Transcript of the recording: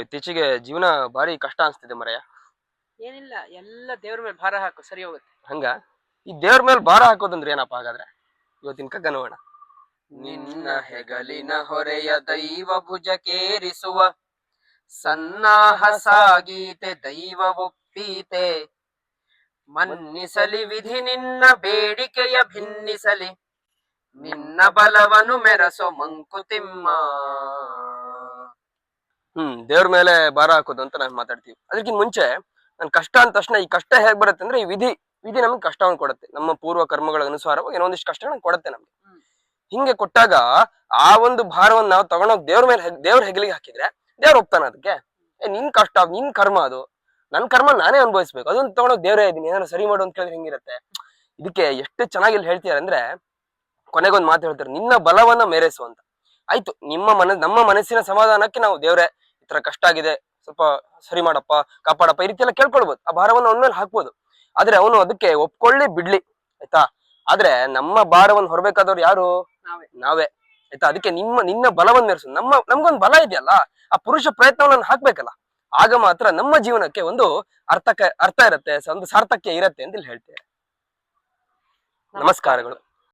ಇತ್ತೀಚೆಗೆ ಜೀವನ ಭಾರಿ ಕಷ್ಟ ಅನ್ಸ್ತಿದೆ ಮರೆಯ ಏನಿಲ್ಲ ಎಲ್ಲ ದೇವ್ರ ಮೇಲೆ ಭಾರ ಹಾಕು ಸರಿ ಹೋಗುತ್ತೆ. ಹಂಗ? ಈ ದೇವ್ರ ಮೇಲೆ ಭಾರ ಹಾಕೋದಂದ್ರೆ ಏನಪ್ಪ ಹಾಗಾದ್ರೆ? ಇವತ್ತಿನ ಕಗ್ಗ ನೋಡೋಣ. ನಿನ್ನ ಹೆಗಲಿನ ಹೊರೆಯ ದೈವ ಭುಜಕೇರಿಸುವ ಸನ್ನಾಹ ಸಾಗೀತೆ ದೈವ ಒಪ್ಪೀತೆ. ಮನ್ನಿಸಲಿ ವಿಧಿ ನಿನ್ನ ಬೇಡಿಕೆಯ ಭಿನ್ನಿಸಲಿ. ನಿನ್ನ ಬಲವನು ಮೆರಸೋ ಮಂಕುತಿಮ್ಮ. ಹ್ಮ್ ದೇವ್ರ ಮೇಲೆ ಭಾರ ಹಾಕೋದು ಅಂತ ನಾವು ಮಾತಾಡ್ತೀವಿ. ಅದಕ್ಕಿಂತ ಮುಂಚೆ ನನ್ ಕಷ್ಟ ಅಂದ ತಕ್ಷಣ ಈ ಕಷ್ಟ ಹೇಗ್ ಬರುತ್ತೆ ಅಂದ್ರೆ ಈ ವಿಧಿ ವಿಧಿ ನಮ್ಗೆ ಕಷ್ಟವನ್ನು ಕೊಡುತ್ತೆ. ನಮ್ಮ ಪೂರ್ವ ಕರ್ಮಗಳ ಅನುಸಾರವಾಗಿ ಏನೋ ಒಂದಿಷ್ಟು ಕಷ್ಟಗಳನ್ನ ಕೊಡುತ್ತೆ ನಮ್ಗೆ. ಹಿಂಗೆ ಕೊಟ್ಟಾಗ ಆ ಒಂದು ಭಾರವನ್ನು ನಾವು ತಗೊಂಡೋಗಿ ದೇವ್ರ ಮೇಲೆ ದೇವ್ರ ಹೆಗಲಿಗೆ ಹಾಕಿದ್ರೆ ದೇವ್ರ ಒಪ್ತಾನ ಅದಕ್ಕೆ ಏ ನಿನ್ ಕಷ್ಟ ನಿನ್ ಕರ್ಮ ಅದು. ನನ್ ಕರ್ಮ ನಾನೇ ಅನುಭವಿಸ್ಬೇಕು. ಅದನ್ನ ತಗೊಂಡೋಗಿ ದೇವ್ರೇ ಇದೀನಿ ಏನಾದ್ರು ಸರಿ ಮಾಡು ಅಂತ ಕೇಳಿದ್ರೆ ಹೆಂಗಿರುತ್ತೆ. ಇದಕ್ಕೆ ಎಷ್ಟು ಚೆನ್ನಾಗಿ ಇಲ್ಲಿ ಹೇಳ್ತೀರ ಅಂದ್ರೆ ಕೊನೆಗೊಂದು ಮಾತು ಹೇಳ್ತಾರೆ ನಿನ್ನ ಬಲವನ್ನ ಮೇರೆಸು ಅಂತ. ಆಯ್ತು ನಿಮ್ಮ ಮನ ನಮ್ಮ ಮನಸ್ಸಿನ ಸಮಾಧಾನಕ್ಕೆ ನಾವು ದೇವ್ರೆ ಈ ತರ ಕಷ್ಟ ಆಗಿದೆ ಸ್ವಲ್ಪ ಸರಿ ಮಾಡಪ್ಪ ಕಾಪಾಡಪ್ಪ ಈ ರೀತಿ ಎಲ್ಲ ಕೇಳ್ಕೊಳ್ಬೋದು. ಆ ಭಾರವನ್ನು ಅವನ ಮೇಲೆ ಹಾಕ್ಬೋದು. ಆದ್ರೆ ಅವನು ಅದಕ್ಕೆ ಒಪ್ಕೊಳ್ಳಿ ಬಿಡ್ಲಿ ಆಯ್ತಾ? ಆದ್ರೆ ನಮ್ಮ ಭಾರವನ್ನು ಹೊರಬೇಕಾದವ್ರು ಯಾರು? ನಾವೇ. ನಾವೇ ಆಯ್ತಾ? ಅದಕ್ಕೆ ನಿಮ್ಮ ನಿನ್ನ ಬಲವನ್ನು ಮೆರೆಸು ನಮ್ಮ ನಮ್ಗೊಂದು ಬಲ ಇದೆಯಲ್ಲ ಆ ಪುರುಷ ಪ್ರಯತ್ನವನ್ನು ಹಾಕ್ಬೇಕಲ್ಲ. ಆಗ ಮಾತ್ರ ನಮ್ಮ ಜೀವನಕ್ಕೆ ಒಂದು ಅರ್ಥಕ ಅರ್ಥ ಇರುತ್ತೆ ಒಂದು ಸಾರ್ಥಕ್ಯ ಇರತ್ತೆ ಅಂತ ಇಲ್ಲಿ ಹೇಳ್ತೇವೆ ನಮಸ್ಕಾರಗಳು.